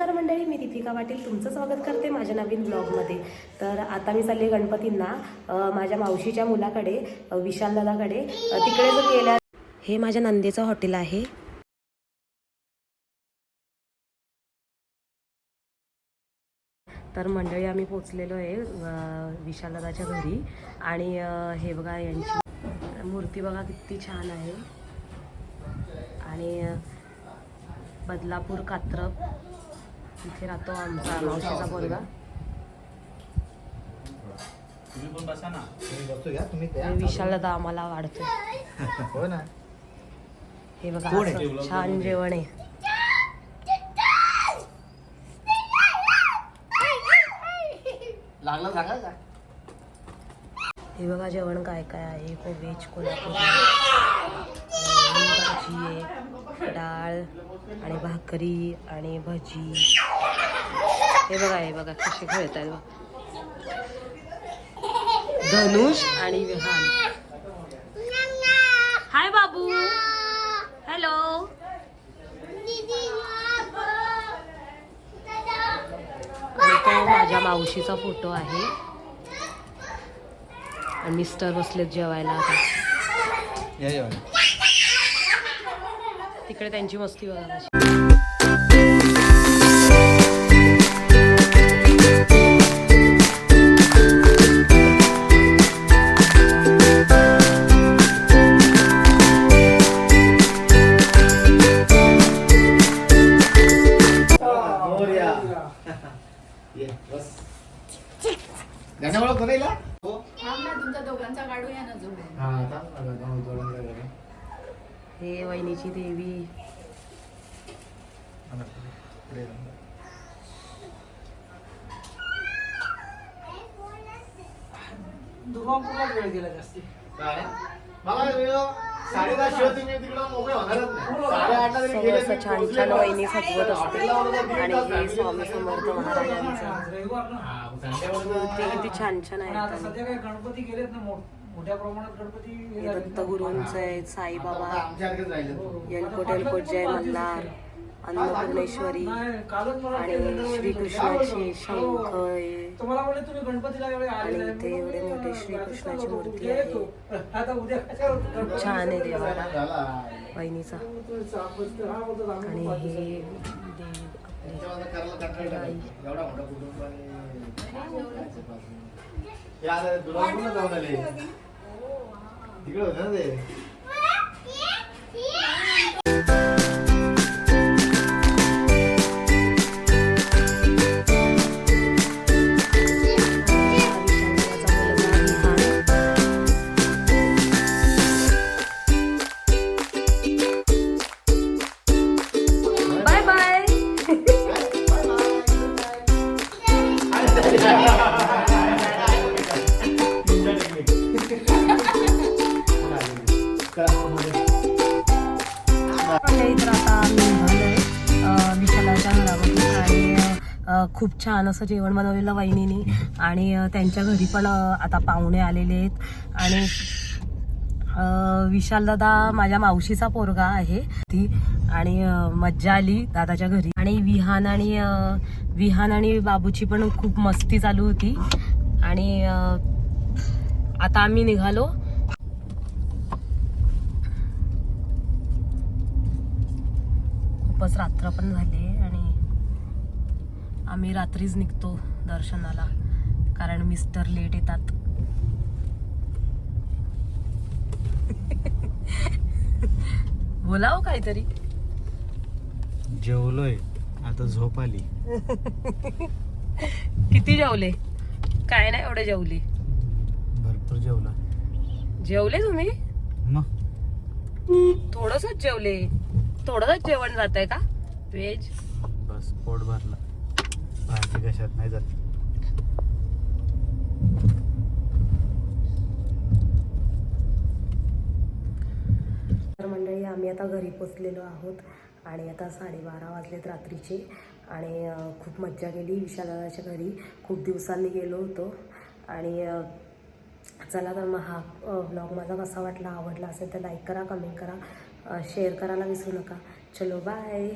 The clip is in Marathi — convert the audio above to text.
तर मंडळी मी दीपिका पाटील तुमचं स्वागत करते माझ्या नवीन ब्लॉगमध्ये. तर आता मी चालले गणपतींना माझ्या मावशीच्या मुलाकडे विशाल दादाकडे. तिकडे जो गेल्या हे माझ्या नंदेचं हॉटेल आहे. तर मंडळी आम्ही पोचलेलो आहे अ, विशाल दादाच्या घरी. आणि हे बघा यांची मूर्ती बघा किती छान आहे. आणि बदलापूर कात्रप. इथे राहतो आमचा मावशीचा पोरगा. तुम्ही पण बसा ना. तुम्ही बसतो घ्या तुम्ही द्या. आणि विशाल दादा आम्हाला वाढतो हो ना. हे बघा छान जेवण आहे. लागला सांगा का? हे बघा जेवण काय काय आहे? को व्हेज कोल्हापूर. आणि भाकरी आणि भजी. हे बघा हे बघा कसे खेळत आहेत धनुष आणि विहान. हाय बाबू. हॅलो. तो माझ्या मावशीचा फोटो आहे. आणि मिस्टर बसलेत जेवायला आता. तिकडे त्यांची मस्ती बघा येईल, हा? हो. तुमच्या दोघांचा काढूया ना जोडे हा, हे वहिनीची देवी. वेळ गेले असं छान छान. वहिनी सजवत असते आणि हे. स्वामी समर्थ महाराजांचं हा, किती छान छान आता सध्या काही गणपती गेलेत ना मोठ- मोठ्या प्रमाणात गणपती हे. दत्तगुरूंचं आहेत आता साईबाबा येलकोट येलकोट जय मल्हार अन्नपूर्णेश्वरी आणि श्रीकृष्णाची शंख हो. आहे तुम्हाला म्हणले तुम्ही गणपतीला एवढे आले आणि. इथे एवढे मोठे श्रीकृष्णाची मूर्ती आहे. छान आहे देवाला. हा आम्ही आणि हे देवी हे आता दुर्गापूरला जाऊन आले? तिकडे होते ना ते? खूप छान असं जेवण बनवलेलं वहिनीने. आणि त्यांच्या घरी पण आता पाहुणे आलेले आहेत. आणि विशाल दादा माझ्या मावशीचा पोरगा आहे. ती आणि मज्जा आली दादाच्या घरी. आणि विहान आणि विहान आणि बाबूची पण खूप मस्ती चालू होती. आणि आता आम्ही निघालो. खूपच रात्र पण झाली आणि आम्ही रात्रीच निघतो दर्शनाला कारण मिस्टर लेट येतात. बोलाव काहीतरी. जेवलोय. आता झोप आली. किती जेवले? काय नाही एवढे जेवले. भरपूर जेवला. जेवले तुम्ही? थोडस जेवले. थोडंच जेवण जात आहे का? व्हेज बस पोट भरला. भाजी कशात? नाही जात. तर मंडळी आम्ही आता घरी पोचलेलो आहोत आणि आता साडेबारा वाजलेत रात्रीचे आणि खूप मज्जा केली विशालाच्या घरी. खूप दिवसांनी गेलो होतो आणि चला तर मग हा ब्लॉग माझा कसा वाटला आवडला असेल तर लाईक करा कमेंट करा शेअर करायला विसरू नका. चलो बाय